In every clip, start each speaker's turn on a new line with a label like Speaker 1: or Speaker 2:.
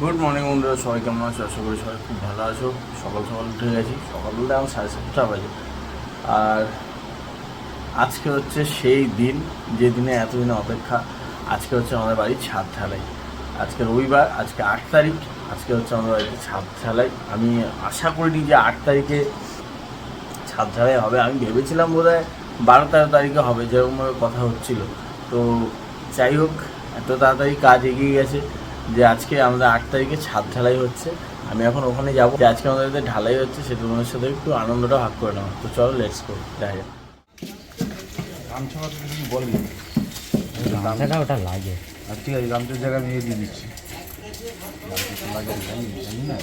Speaker 1: Good morning বন্ধুরা, সবাই কেমন আছো? আশা করি সবাই খুব ভালো আছো। সকাল সকাল উঠে গেছি। সকাল বলতে এখন সাড়ে সাতটা বাজে। আর আজকে হচ্ছে সেই দিন, যে দিনে এতদিনে অপেক্ষা, আজকে হচ্ছে আমাদের বাড়ির ছাদ ঢালাই। আজকে রবিবার, আজকে আট তারিখ, আজকে হচ্ছে আমাদের বাড়িতে ছাদ ঢালাই। আমি আশা করিনি যে আট তারিখে ছাদ ঢালাই হবে। আমি ভেবেছিলাম বোধ হয় বারো তেরো তারিখে হবে, যেরকমভাবে কথা হচ্ছিল। তো যাই হোক, এত তাড়াতাড়ি কাজ এগিয়ে গেছে। যে আজকে আমাদের আট তারিখে ছাদ ঢালাই হচ্ছে। আমি এখন ওখানে যাব। যে আজকে আমাদের ঢালাই হচ্ছে সেটা তোমাদের সাথে একটু আনন্দটা ভাগ করে নেওয়া তো চলো লেটস গো দেখা যাক
Speaker 2: ওটা লাগে।
Speaker 3: আর ঠিক আছে গামছার জায়গায় আমি দিয়ে দিচ্ছি। লাগে না।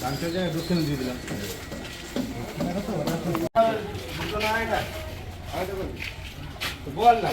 Speaker 3: গামছার জায়গায় দক্ষিণ দিয়ে দিলাম বল না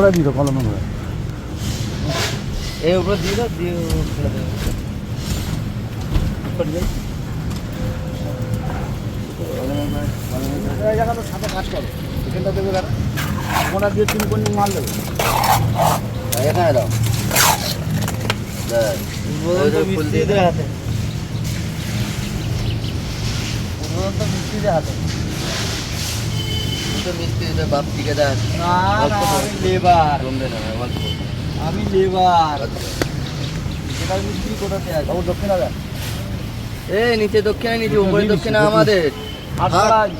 Speaker 3: ঘোড়া দিত কলমে ঘোড়া।
Speaker 2: এই উপরে দিয়ে দাও দিয়ে ফেলে দেবে।
Speaker 3: সাথে কাজ করো এখানটা দেবে ঘোড়া দিয়ে তিন কোন মাল দেবে
Speaker 2: এখানে দাও মিস্ত্রিদের হাতে উদ্বোধন মিস্ত্রিদের হাতে।
Speaker 4: তো মিস্ত্রিদের বাপ ঠিকাদার
Speaker 2: না না আমি লেবার।
Speaker 4: জমবে না অল্প
Speaker 2: আমি লেবার। সেটার মিস্ত্রি কোথাতে আছে?
Speaker 3: বাবু দক্ষিণা দেয়
Speaker 4: নিচে দক্ষিণে নিচে উপরে দক্ষিণে আমাদের।
Speaker 3: আর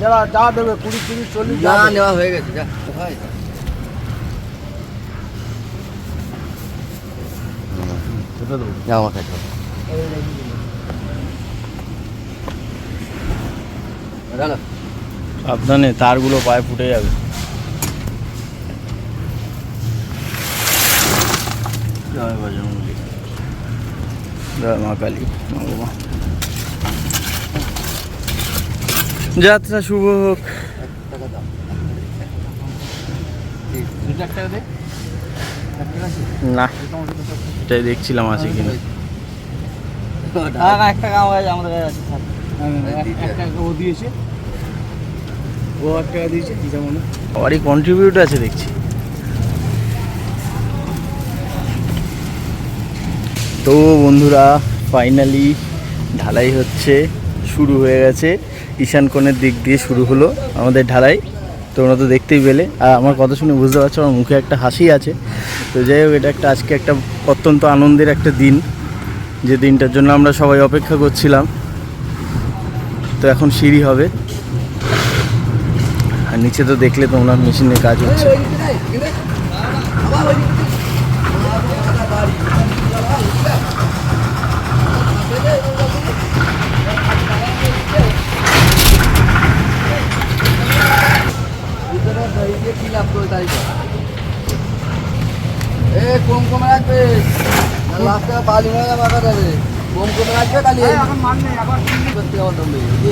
Speaker 3: যারা যা দেবে কুড়ি তিরিশ চল্লিশ যা
Speaker 4: নেওয়া হয়ে গেছে যা। কোথায়
Speaker 3: কোথায় দেবো
Speaker 4: যা আমার কাছে। রাখো
Speaker 1: সাবধানে তারগুলো পায়ে ফুটে যাবে। জয় বজরঙ্গলী জয় মা কালী। মা বাবা যাত্রা শুভ হোক? না এটাই দেখছিলাম আছে কিনা।
Speaker 2: টাকা এক টাকা আমার কাছে আমাদের কাছে আছে।
Speaker 3: হ্যাঁ, এক- এক টাকা ও দিয়েছে। ও মনে
Speaker 1: সবারই কন্ট্রিবিউট আছে, দেখছি। তো বন্ধুরা ফাইনালি ঢালাই হচ্ছে, শুরু হয়ে গেছে। ঈশান কোণের দিক দিয়ে শুরু হলো আমাদের ঢালাই। তোমরা তো দেখতেই পেলে। আর আমার কথা শুনে বুঝতে পারছ, আমার মুখে একটা হাসি আছে। তো যাই হোক, এটা একটা আজকে একটা অত্যন্ত আনন্দের একটা দিন। যে দিনটার জন্য আমরা সবাই অপেক্ষা করছিলাম। তো এখন সিঁড়ি হবে। নিচে তো দেখলে তোমরা মেশিনের কাজ হচ্ছে।
Speaker 4: ভিতরে দই কি লাভ করে তাই এ কম কম রাখবে? লাস্টে বালি হয়ে মাথা যাবে কম কম রাখবে তাহলে?
Speaker 3: এখন মান নেই
Speaker 4: দম যাবে।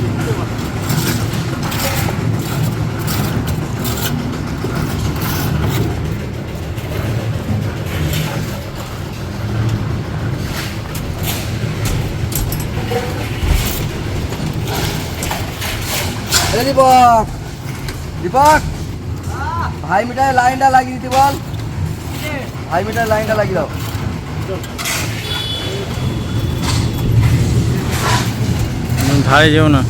Speaker 4: আরে দীপক দীপক ভাই মিটারের লাইনটা লাগিয়ে দিতে বল। ভাই মিটারের লাইনটা লাগিয়ে দাও।
Speaker 1: ভাই যেও না।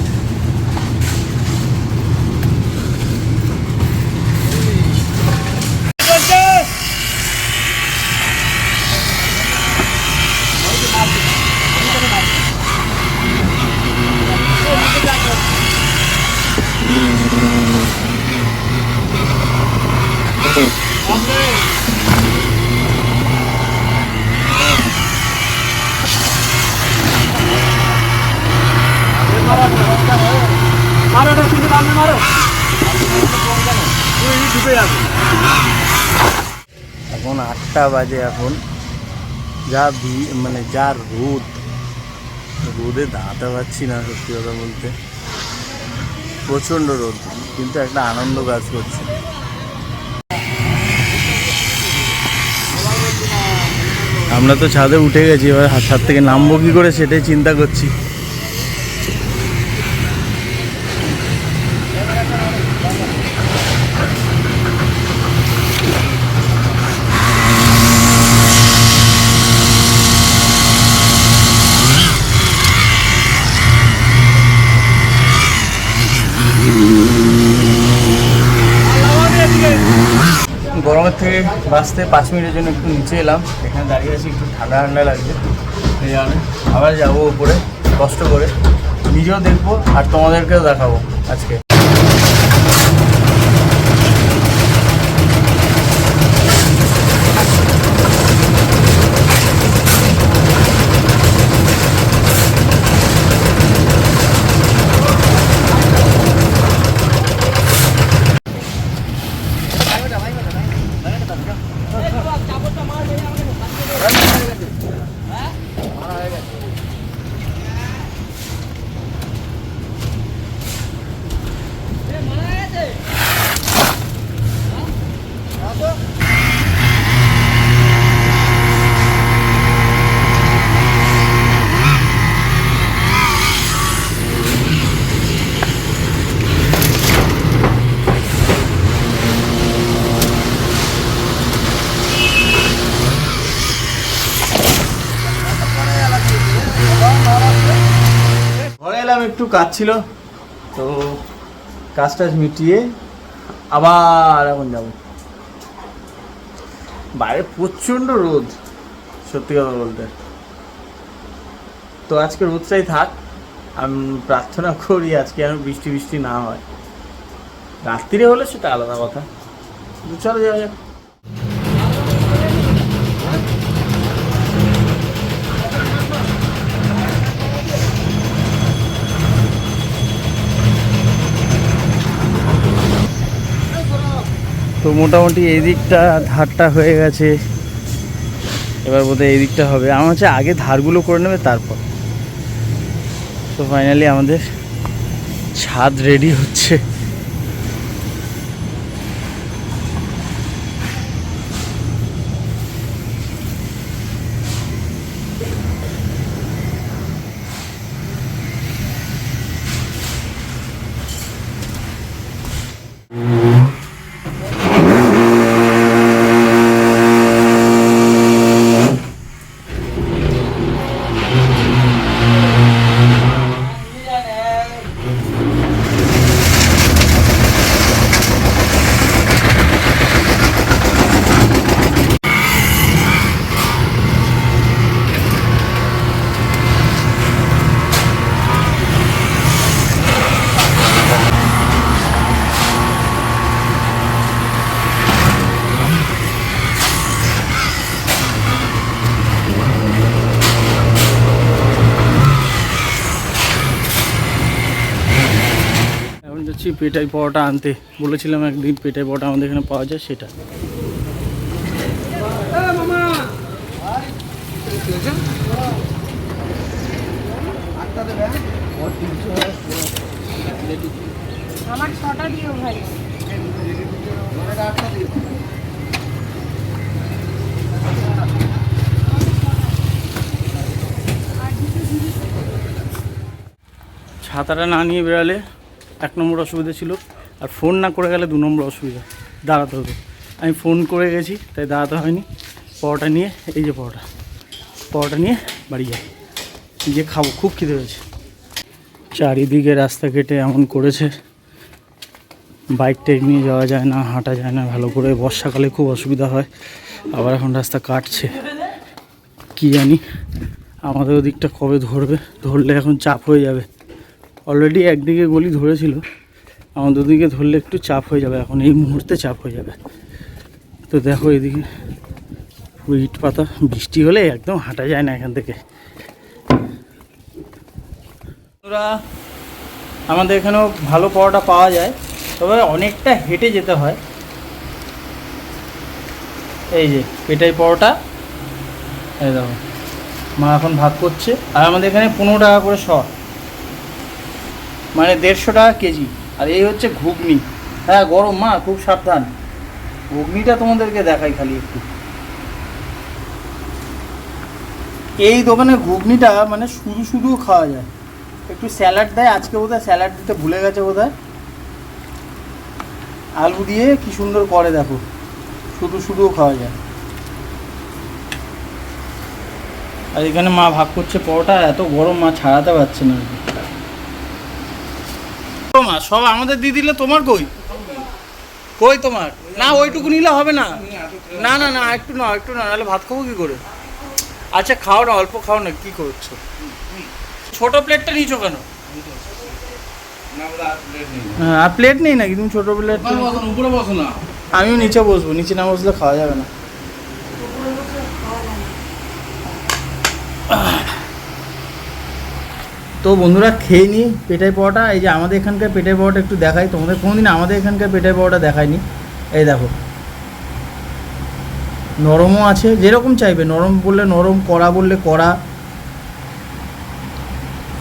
Speaker 1: এখন আটটা বাজে এখন। যা মানে যা রোদ। রোদে দাঁড়াতে পারছি না সত্যি কথা বলতে। প্রচণ্ড রোদ, কিন্তু একটা আনন্দ কাজ করছে। আমরা তো ছাদে উঠে গেছি, এবার ছাদ থেকে নামবো কি করে সেটাই চিন্তা করছি। গরমের থেকে বাঁচতে পাঁচ মিনিটের জন্য একটু নিচে এলাম। এখানে দাঁড়িয়ে আছি, একটু ঠান্ডা ঠান্ডা লাগছে। এই কারণে আবার যাব উপরে, কষ্ট করে। নিজেও দেখব আর তোমাদেরকেও দেখাবো আজকে ঘরে এলাম একটু কাজ ছিল, তো কাজ টাজ মিটিয়ে আবার এখন যাব। বাইরে প্রচণ্ড রোদ, সত্যি কথা বলতে। তো আজকে রোদটাই থাক, আমি প্রার্থনা করি আজকে যেন বৃষ্টি বৃষ্টি না হয়। রাত্রিরে হলে সেটা আলাদা কথা। চলো যাওয়া যাক। তো মোটামুটি এই দিকটা ধারটা হয়ে গেছে। এবার বোধহয় এই দিকটা হবে। আমার হচ্ছে আগে ধারগুলো করে নেবে, তারপর। তো ফাইনালি আমাদের ছাদ রেডি হচ্ছে। পেটাই পাওয়াটা আনতে। বলেছিলাম একদিন পেটাই পাওয়াটা আমাদের এখানে পাওয়া যায় সেটা।
Speaker 5: আমার ছটা দিও ভাই।
Speaker 1: ছাতাটা না নিয়ে বেরালে এক নম্বর অসুবিধা ছিল। আর ফোন না করে গেলে দু নম্বর অসুবিধা, দাঁড়াতে হতো। আমি ফোন করে গেছি, তাই দাঁড়াতে হয়নি। পরোটা নিয়ে, এই যে পরোটা পরোটা নিয়ে বাড়ি যাই। যে খাব, খুব খিদে হয়েছে চারিদিকে রাস্তা কেটে এমন করেছে। বাইক টাইক নিয়ে যাওয়া যায় না, হাঁটা যায় না, ভালো করে। বর্ষাকালে খুব অসুবিধা হয়, আবার এখন রাস্তা কাটছে। কি জানি আমাদের ওদিকটা কবে ধরবে, ধরলে এখন চাপ হয়ে যাবে। অলরেডি একদিকে গলি ধরেছিল আমার দুদিকে ধরলে একটু চাপ হয়ে যাবে। এখন এই মুহূর্তে চাপ হয়ে যাবে। তো দেখো এদিকে ইট পাতা, বৃষ্টি হলে একদম হাঁটা যায় না এখান থেকে। আমাদের এখানেও ভালো পরোটা পাওয়া যায়, তবে অনেকটা হেঁটে যেতে হয়। এই যে, এটাই পরোটা। এই দেখো, মা এখন ভাগ করছে, আর আমাদের এখানে পনেরো টাকা করে শ মানে দেড়শো টাকা কেজি। আর এই হচ্ছে ঘুগনি। হ্যাঁ গরম, মা, খুব সাবধান। ঘুগনিটা তোমাদেরকে দেখাই খালি একটু। এই দোকানে ঘুগনিটা মানে শুধু শুধুও খাওয়া যায়। একটু স্যালাড দেয়, আজকে বোধহয় স্যালাড দিতে ভুলে গেছে বোধহয়। আলু দিয়ে কি সুন্দর করে দেখো, শুধু শুধুও খাওয়া যায়। আর এখানে মা ভাগ করছে পরোটা এত গরম মা ছাড়াতে পারছে না। মা সব আমাদের দিয়ে দিলে তোমার কই? কই তোমার? না ওইটুকু নিলে হবে না। না না না একটু না একটু না নাহলে ভাত খাব কি করে? আচ্ছা খাও না অল্প খাও না কি করছ? ছোট প্লেটটা নিয়েছো কেন? হ্যাঁ আর প্লেট নেই নাকি? তুমি ছোট প্লেট আমিও নিচে বসবো নিচে না বসলে খাওয়া যাবে না। তো বন্ধুরা খেয়ে নিই পেটাই পাওয়াটা এই যে আমাদের এখানকার পেটাই পাওয়াটা একটু দেখাই। তোমাদের কোনোদিন আমাদের এখানকার পেটাই পাওয়াটা দেখায়নি। এই দেখো। নরমও আছে যেরকম চাইবে। নরম বললে নরম কড়া বললে কড়া।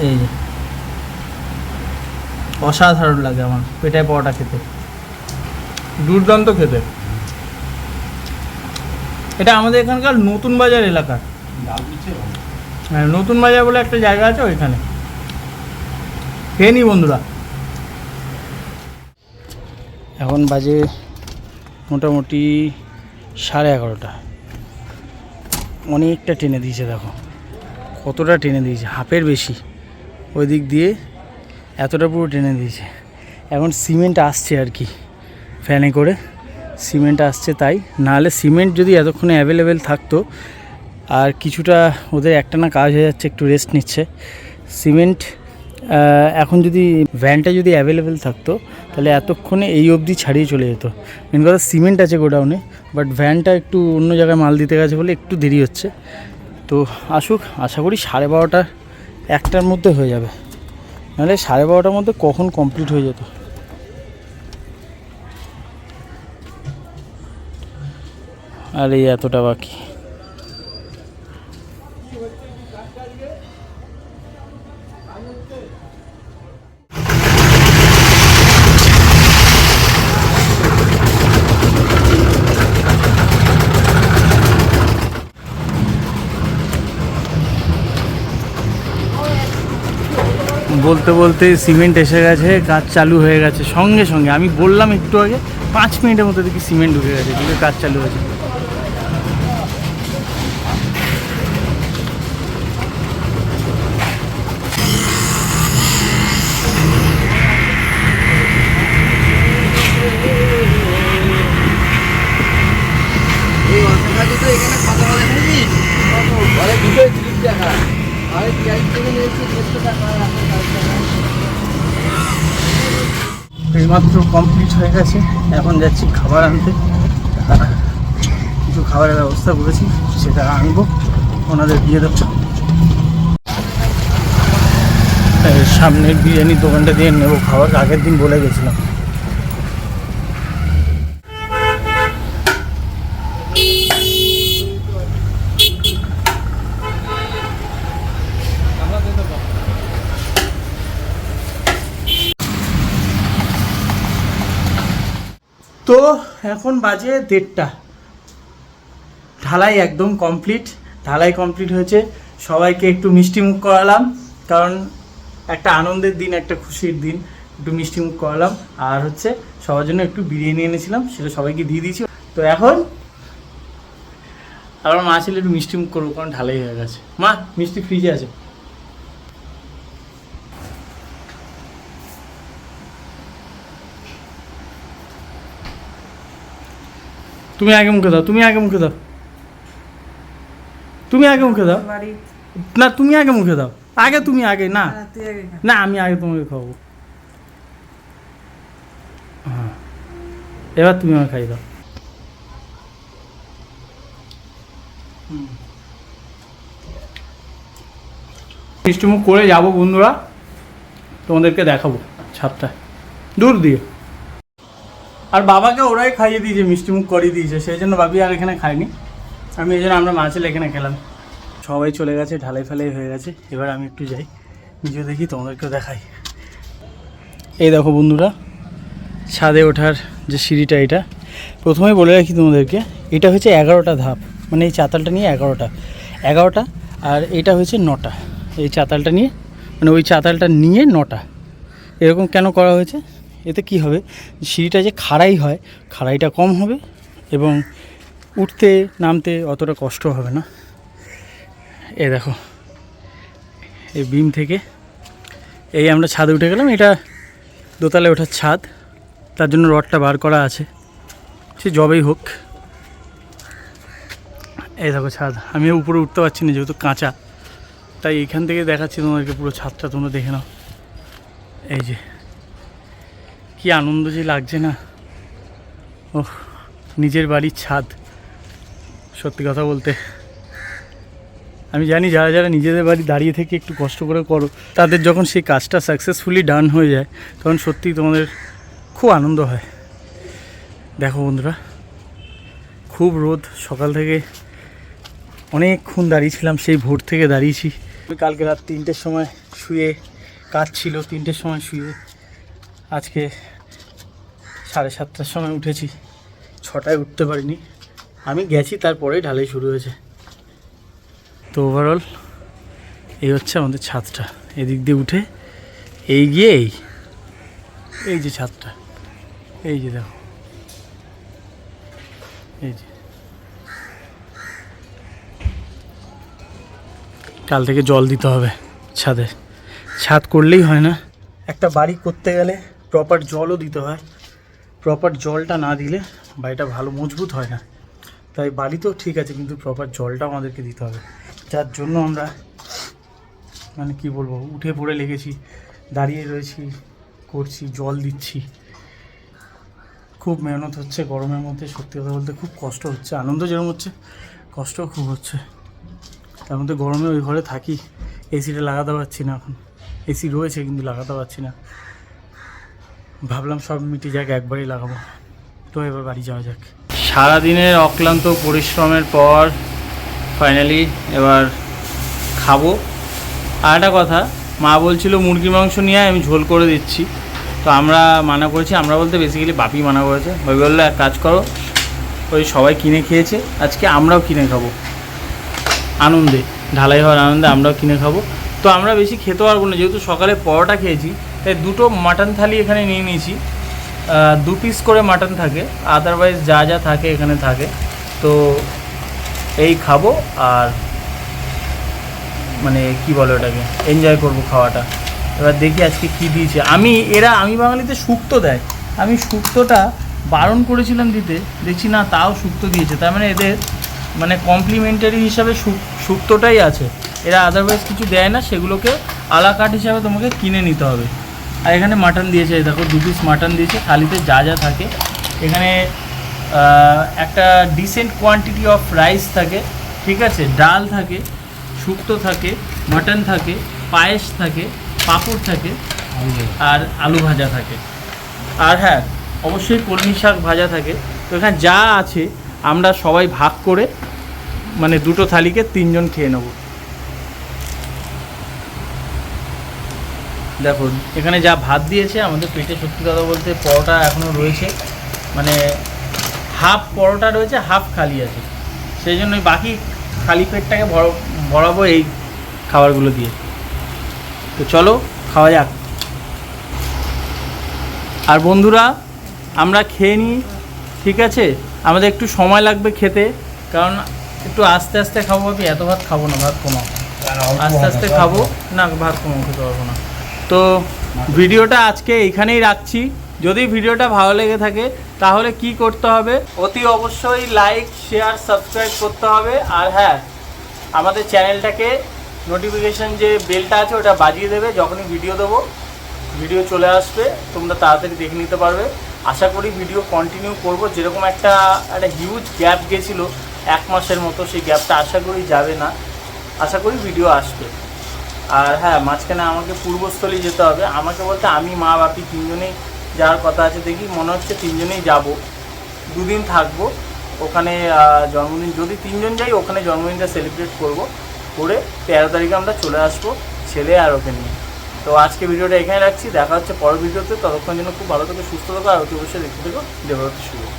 Speaker 1: এই যে। অসাধারণ লাগে আমার পেটাই পাওয়াটা খেতে। দুর্দান্ত খেতে। এটা আমাদের এখানকার নতুন বাজার এলাকা। হ্যাঁ নতুন বাজার বলে একটা জায়গা আছে ওইখানে। খেয়ে নি বন্ধুরা। এখন বাজে মোটামুটি সাড়ে এগারোটা। অনেকটা টেনে দিয়েছে, দেখো। কতটা টেনে দিয়েছে, হাফের বেশি। ওই দিক দিয়ে এতটা পুরো টেনে দিয়েছে। এখন সিমেন্ট আসছে আর কি, ফ্যানে করে। সিমেন্ট আসছে তাই। নাহলে সিমেন্ট যদি এতক্ষণে অ্যাভেলেবেল থাকতো, আর কিছুটা ওদের একটানা কাজ হয়ে যাচ্ছে, একটু রেস্ট নিচ্ছে। সিমেন্ট এখন যদি ভ্যানটা যদি অ্যাভেলেবেল থাকতো, তাহলে এতক্ষণে এই অবধি ছাড়িয়ে চলে যেত। মেন কথা সিমেন্ট আছে গোডাউনে বাট ভ্যানটা একটু অন্য জায়গায় মাল দিতে গেছে বলে একটু দেরি হচ্ছে। তো আসুক, আশা করি সাড়ে বারোটা একটার মধ্যে হয়ে যাবে। নাহলে সাড়ে বারোটার মধ্যে কখন কমপ্লিট হয়ে যেত? আর এই এতটা বাকি। বলতে বলতে সিমেন্ট এসে গেছে কাজ চালু হয়ে গেছে সঙ্গে সঙ্গে। আমি বললাম একটু আগে, পাঁচ মিনিটের মধ্যে দেখি সিমেন্ট ঢুকে গেছে, কিন্তু কাজ চালু হয়েছে। এইমাত্র কমপ্লিট হয়ে গেছে। এখন যাচ্ছি খাবার আনতে। কিছু খাবারের ব্যবস্থা করেছি, সেটা আনব। ওনাদের দিয়ে দেবো। সামনের বিরিয়ানির দোকানটা দিয়ে নেব খাবার। আগের দিন বলে গেছিলাম তো এখন বাজে দেড়টা। ঢালাই একদম কমপ্লিট ঢালাই কমপ্লিট হয়েছে। সবাইকে একটু মিষ্টি মুখ করালাম, কারণ একটা আনন্দের দিন, একটা খুশির দিন। একটু মিষ্টি মুখ করালাম। আর হচ্ছে সবার জন্য একটু বিরিয়ানি এনেছিলাম, সেটা সবাইকে দিয়ে দিয়েছি। তো এখন আমার মা ছিল একটু মিষ্টি মুখ করব, কারণ ঢালাই হয়ে গেছে। মা, মিষ্টি ফ্রিজে আছে। তুমি আগে মুখে দাও তুমি আগে মুখে দাও। তুমি আগে মুখে দাও। না তুমি আগে মুখে দাও। আগে তুমি আগে না। না আমি আগে তোমাকে খাব হ্যাঁ। এবার তুমি আমাকে খাই দাও। মিষ্টিমুখ করে যাব বন্ধুরা। তোমাদেরকে দেখাবো ছাদটা। দূর দিয়ে। আর বাবাকে ওরাই খাইয়ে দিয়েছে মিষ্টিমুখ করিয়ে দিয়েছে, সেই জন্য বাবি আর এখানে খায়নি। আমি এই জন্য আমরা মাছের এখানে খেলাম। সবাই চলে গেছে, ঢালাই ফেলাই হয়ে গেছে। এবার আমি একটু যাই, নিজে দেখি তোমাদেরকেও দেখাই। এই দেখো বন্ধুরা, ছাদে ওঠার যে সিঁড়িটা এটা, প্রথমে বলে রাখি তোমাদেরকে, এটা হচ্ছে এগারোটা ধাপ। মানে এই চাতালটা নিয়ে এগারোটা। এগারোটা, আর এটা হচ্ছে নটা। এই চাতালটা নিয়ে মানে ওই চাতালটা নিয়ে নটা। এরকম কেন করা হয়েছে? এতে কি হবে? সিঁড়িটা যে খাড়াই হয়, খাড়াইটা কম হবে এবং উঠতে নামতে অতটা কষ্ট হবে না। এ দেখো, এই বিম থেকে এই আমরা ছাদে উঠে গেলাম, এটা দোতলায় ওঠার ছাদ। তার জন্য রডটা বার করা আছে, সে জবেই হোক। এই দেখো ছাদ আমি উপরে উঠতে পারছি না যেহেতু কাঁচা। তাই এখান থেকে দেখাচ্ছি তোমাদেরকে পুরো ছাদটা, তোমরা দেখে নাও। এই যে কি আনন্দ যে লাগছে না। ওহ, নিজের বাড়ির ছাদ। সত্যি কথা বলতে। আমি জানি যারা যারা নিজেদের বাড়ি দাঁড়িয়ে থেকে একটু কষ্ট করে করো, তাদের যখন সেই কাজটা সাকসেসফুলি ডান হয়ে যায়, তখন সত্যিই তোমাদের খুব আনন্দ হয়। দেখো বন্ধুরা, খুব রোদ। সকাল থেকে অনেকক্ষণ দাঁড়িয়েছিলাম, সেই ভোর থেকে দাঁড়িয়েছি। কালকে রাত তিনটের সময় শুয়ে কাজ ছিল, তিনটের সময় শুয়ে আজকে সাড়ে সাতটার সময় উঠেছি। ছটায় উঠতে পারিনি। আমি গেছি, তারপরেই ঢালাই শুরু হয়েছে। তো ওভারঅল এই হচ্ছে আমাদের ছাদটা। এদিক দিয়ে উঠে এই গিয়ে এই এই যে ছাদটা। এই যে দেখো। এই যে। কাল থেকে জল দিতে হবে ছাদে। ছাদ করলেই হয় না। একটা বাড়ি করতে গেলে প্রপার জলও দিতে হয়। প্রপার জলটা না দিলে বাড়িটা ভালো মজবুত হয় না। তাই বাড়িতেও ঠিক আছে, কিন্তু প্রপার জলটাও আমাদেরকে দিতে হবে। যার জন্য আমরা মানে কি বলব, উঠে পড়ে লেগেছি, দাঁড়িয়ে রয়েছি, করছি, জল দিচ্ছি। খুব মেহনত হচ্ছে, গরমের মধ্যে সত্যি কথা বলতে খুব কষ্ট হচ্ছে, আনন্দ যেরকম হচ্ছে, কষ্টও খুব হচ্ছে। তার মধ্যে গরমে ওই ঘরে থাকি এসিটা লাগাতে পারছি না এখন। এসি রয়েছে, কিন্তু লাগাতে পারছি না। ভাবলাম সব মিটে যাক, একবারই লাগাবো। তো এবার বাড়ি যাওয়া যাক। সারাদিনের অক্লান্ত পরিশ্রমের পর ফাইনালি এবার খাব। আর একটা কথা, মা বলছিল মুরগির মাংস নিয়ে আমি ঝোল করে দিচ্ছি। তো আমরা মানা করেছি, আমরা বলতে বেসিক্যালি বাপি মানা করেছে। ওই বলল, এক কাজ করো, ওই সবাই কিনে খেয়েছে, আজকে আমরাও কিনে খাব। আনন্দে, ঢালাই হওয়ার আনন্দে আমরাও কিনে খাব। তো আমরা বেশি খেতে পারব না, যেহেতু সকালে পরোটা খেয়েছি তাই দুটো মাটন থালি এখানে নিয়ে নিয়েছি। দু পিস করে মাটন থাকে আদারওয়াইজ যা যা থাকে এখানে থাকে। তো এই খাব আর মানে কি বলে ওটাকে এনজয় করব খাওয়াটা। এবার দেখি আজকে কি দিয়েছে। আমি, এরা আমি বাঙালিতে শুক্তো দেয়। আমি শুক্তোটা বারণ করেছিলাম দিতে, দেখছি না তাও শুক্তো দিয়েছে। তার মানে এদের মানে কমপ্লিমেন্টারি হিসাবে শুক- শুক্তোটাই আছে। এরা আদারওয়াইজ কিছু দেয় না, সেগুলোকে আলা কাট হিসাবে তোমাকে কিনে নিতে হবে। আর এখানে মাটন দিয়েছে দেখো, দু পিস মাটন দিয়েছে, থালিতে যা যা থাকে। এখানে একটা ডিসেন্ট কোয়ান্টিটি অফ রাইস থাকে, ঠিক আছে? ডাল থাকে, শুক্তো থাকে মাটন থাকে, পায়েস থাকে, পাঁপড় থাকে, আর আলু ভাজা থাকে। আর হ্যাঁ অবশ্যই কলমি শাক ভাজা থাকে। তো এখানে যা আছে, আমরা সবাই ভাগ করে মানে দুটো থালিকে তিনজন খেয়ে নেব। দেখো এখানে যা ভাত দিয়েছে আমাদের পেটে সত্যি কথা বলতে পরোটা এখনও রয়েছে। মানে হাফ পরোটা রয়েছে হাফ খালি আছে। সেই জন্য বাকি খালি পেটটাকে ভর- ভরাবো এই খাবারগুলো দিয়ে। তো চলো খাওয়া যাক। আর বন্ধুরা আমরা খেয়ে নিই ঠিক আছে? আমাদের একটু সময় লাগবে খেতে কারণ একটু আস্তে আস্তে খাব ভাবি এত ভাত খাব না ভাত কমাও। আস্তে আস্তে খাব। না ভাত কমাও খেতে পারব না। তো ভিডিওটা আজকে এইখানেই রাখছি। যদি ভিডিওটা ভালো লেগে থাকে, তাহলে কি করতে হবে? অতি অবশ্যই লাইক শেয়ার সাবস্ক্রাইব করতে হবে। আর হ্যাঁ আমাদের চ্যানেলটাকে নোটিফিকেশান যে বেলটা আছে, ওটা বাজিয়ে দেবে। যখনই ভিডিও দেবো ভিডিও চলে আসবে। তোমরা তাড়াতাড়ি দেখে নিতে পারবে। আশা করি ভিডিও কন্টিনিউ করব। যেরকম একটা একটা হিউজ গ্যাপ গেছিল, এক মাসের মতো, সেই গ্যাপটা আশা করি যাবে না। আশা করি ভিডিও আসবে। আর হ্যাঁ মাঝখানে আমাকে পূর্বস্থলী যেতে হবে। আমাকে বলতে আমি, মা, বাপি তিনজনেই যাওয়ার কথা আছে দেখি, মনে হচ্ছে তিনজনেই যাব। দুদিন থাকব। ওখানে জন্মদিন, যদি তিনজন যাই, ওখানে জন্মদিনটা সেলিব্রেট করব। করে তেরো তারিখে আমরা চলে আসব, ছেলে আর ওকে নিয়ে। তো আজকে ভিডিওটা এখানে রাখছি। দেখা হচ্ছে পরের ভিডিওতে। ততক্ষণ জন্য খুব ভালো থেকো, সুস্থ থাকো, আর অতি অবশ্যই দেখতে থেকো। দেবরত শুরু